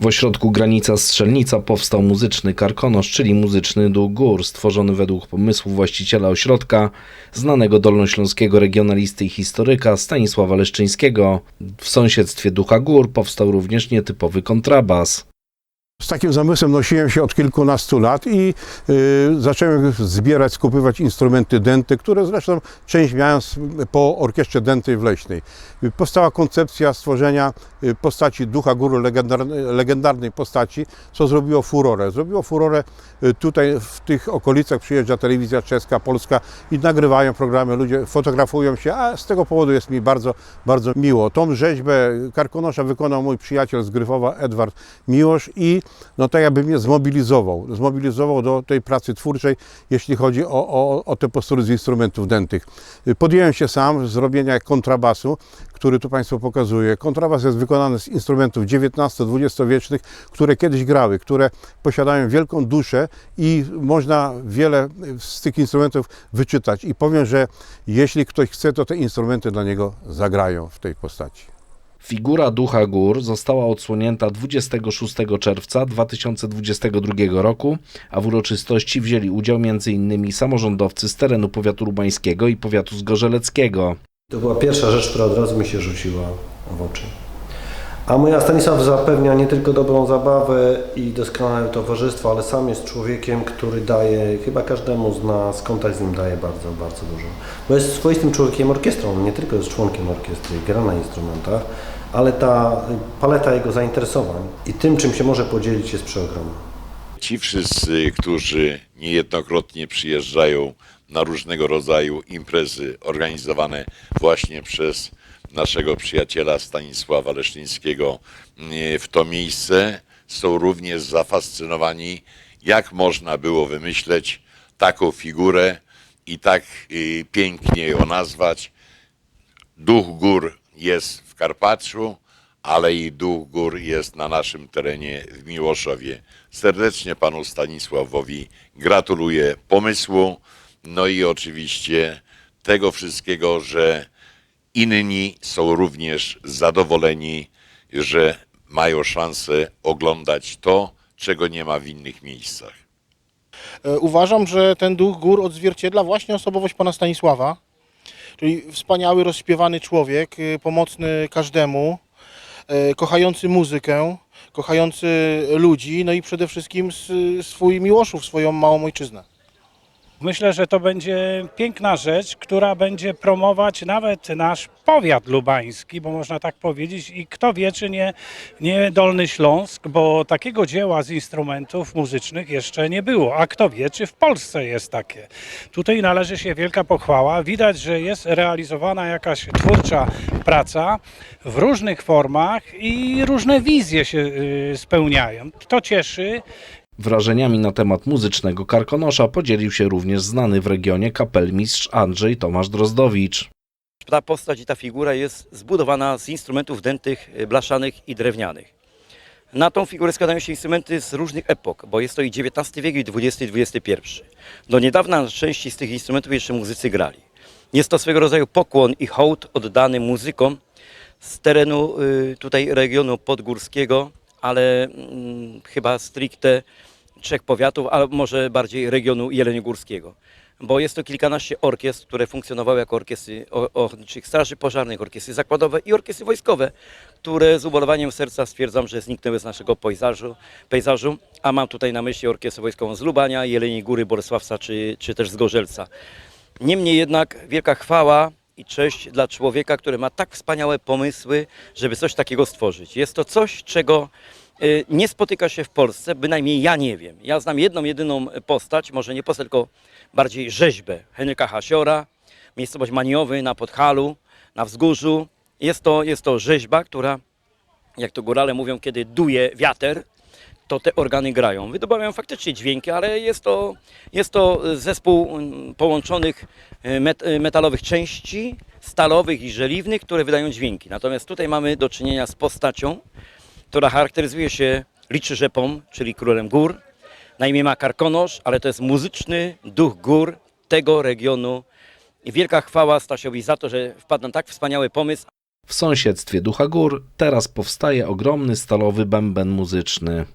W ośrodku Granica Strzelnica powstał muzyczny karkonosz, czyli muzyczny duch gór, stworzony według pomysłu właściciela ośrodka, znanego dolnośląskiego regionalisty i historyka Stanisława Leszczyńskiego. W sąsiedztwie ducha gór powstał również nietypowy kontrabas. Z takim zamysłem nosiłem się od kilkunastu lat i y, zacząłem zbierać, skupywać instrumenty denty, które zresztą część miałem po orkiestrze denty w Leśnej. Powstała koncepcja stworzenia y, postaci ducha góry, legendarnej, legendarnej postaci, co zrobiło furorę. Zrobiło furorę y, tutaj w tych okolicach przyjeżdża telewizja czeska, polska i nagrywają programy, ludzie fotografują się, a z tego powodu jest mi bardzo, bardzo miło. Tą rzeźbę karkonosza wykonał mój przyjaciel z Gryfowa, Edward Miłosz i no tak jakby mnie zmobilizował, zmobilizował do tej pracy twórczej, jeśli chodzi o, o, o te postury z instrumentów dętych. Podjąłem się sam zrobienia kontrabasu, który tu Państwu pokazuję. Kontrabas jest wykonany z instrumentów XIX-XX wiecznych, które kiedyś grały, które posiadają wielką duszę i można wiele z tych instrumentów wyczytać. I powiem, że jeśli ktoś chce, to te instrumenty dla niego zagrają w tej postaci. Figura ducha gór została odsłonięta 26 czerwca 2022 roku, a w uroczystości wzięli udział m.in. samorządowcy z terenu powiatu lubańskiego i powiatu zgorzeleckiego. To była pierwsza rzecz, która od razu mi się rzuciła w oczy. A moja Stanisław zapewnia nie tylko dobrą zabawę i doskonałe towarzystwo, ale sam jest człowiekiem, który daje, chyba każdemu z nas, kontakt z nim daje bardzo, bardzo dużo. Bo jest swoistym człowiekiem orkiestrą, on nie tylko jest członkiem orkiestry, gra na instrumentach, ale ta paleta jego zainteresowań i tym, czym się może podzielić jest przeogromna. Ci wszyscy, którzy niejednokrotnie przyjeżdżają na różnego rodzaju imprezy organizowane właśnie przez naszego przyjaciela Stanisława Leszczyńskiego mm, w to miejsce, są również zafascynowani, jak można było wymyśleć taką figurę i tak y, pięknie ją nazwać. Duch gór jest w Karpaczu, ale i duch gór jest na naszym terenie w Miłoszowie. Serdecznie panu Stanisławowi gratuluję pomysłu, no i oczywiście tego wszystkiego, że inni są również zadowoleni, że mają szansę oglądać to, czego nie ma w innych miejscach. E, Uważam, że ten duch gór odzwierciedla właśnie osobowość pana Stanisława, czyli wspaniały, rozśpiewany człowiek, e, pomocny każdemu, e, kochający muzykę, kochający ludzi, no i przede wszystkim swój Miłoszów, swoją małą ojczyznę. Myślę, że to będzie piękna rzecz, która będzie promować nawet nasz powiat lubański, bo można tak powiedzieć, i kto wie, czy nie, nie Dolny Śląsk, bo takiego dzieła z instrumentów muzycznych jeszcze nie było. A kto wie, czy w Polsce jest takie. Tutaj należy się wielka pochwała. Widać, że jest realizowana jakaś twórcza praca w różnych formach i różne wizje się y, spełniają. To cieszy. Wrażeniami na temat muzycznego karkonosza podzielił się również znany w regionie kapelmistrz Andrzej Tomasz Drozdowicz. Ta postać i ta figura jest zbudowana z instrumentów dętych, blaszanych i drewnianych. Na tą figurę składają się instrumenty z różnych epok, bo jest to i XIX wiek, i XX, i XXI. Do niedawna na części z tych instrumentów jeszcze muzycy grali. Jest to swego rodzaju pokłon i hołd oddany muzykom z terenu y, tutaj regionu podgórskiego, ale mm, chyba stricte trzech powiatów, a może bardziej regionu jeleniogórskiego. Bo jest to kilkanaście orkiestr, które funkcjonowały jako orkiestry ochotniczych straży pożarnych, orkiestry zakładowe i orkiestry wojskowe, które z ubolewaniem serca stwierdzam, że zniknęły z naszego pejzażu, pejzażu a mam tutaj na myśli orkiestrę wojskową z Lubania, Jeleniej Góry, Bolesławca czy, czy też z Gorzelca. Niemniej jednak wielka chwała i cześć dla człowieka, który ma tak wspaniałe pomysły, żeby coś takiego stworzyć. Jest to coś, czego nie spotyka się w Polsce, bynajmniej ja nie wiem. Ja znam jedną, jedyną postać, może nie postać, tylko bardziej rzeźbę Henryka Hasiora, miejscowość Maniowy na Podhalu, na Wzgórzu. Jest to, jest to rzeźba, która, jak to górale mówią, kiedy duje wiater, to te organy grają. Wydobywają faktycznie dźwięki, ale jest to, jest to zespół mm, połączonych met, e, metalowych części, stalowych i żeliwnych, które wydają dźwięki. Natomiast tutaj mamy do czynienia z postacią, która charakteryzuje się liczy rzepą, czyli królem gór. Na imię ma Karkonosz, ale to jest muzyczny duch gór tego regionu. I wielka chwała Stasiowi za to, że wpadł na tak wspaniały pomysł, W sąsiedztwie Ducha Gór teraz powstaje ogromny stalowy bęben muzyczny.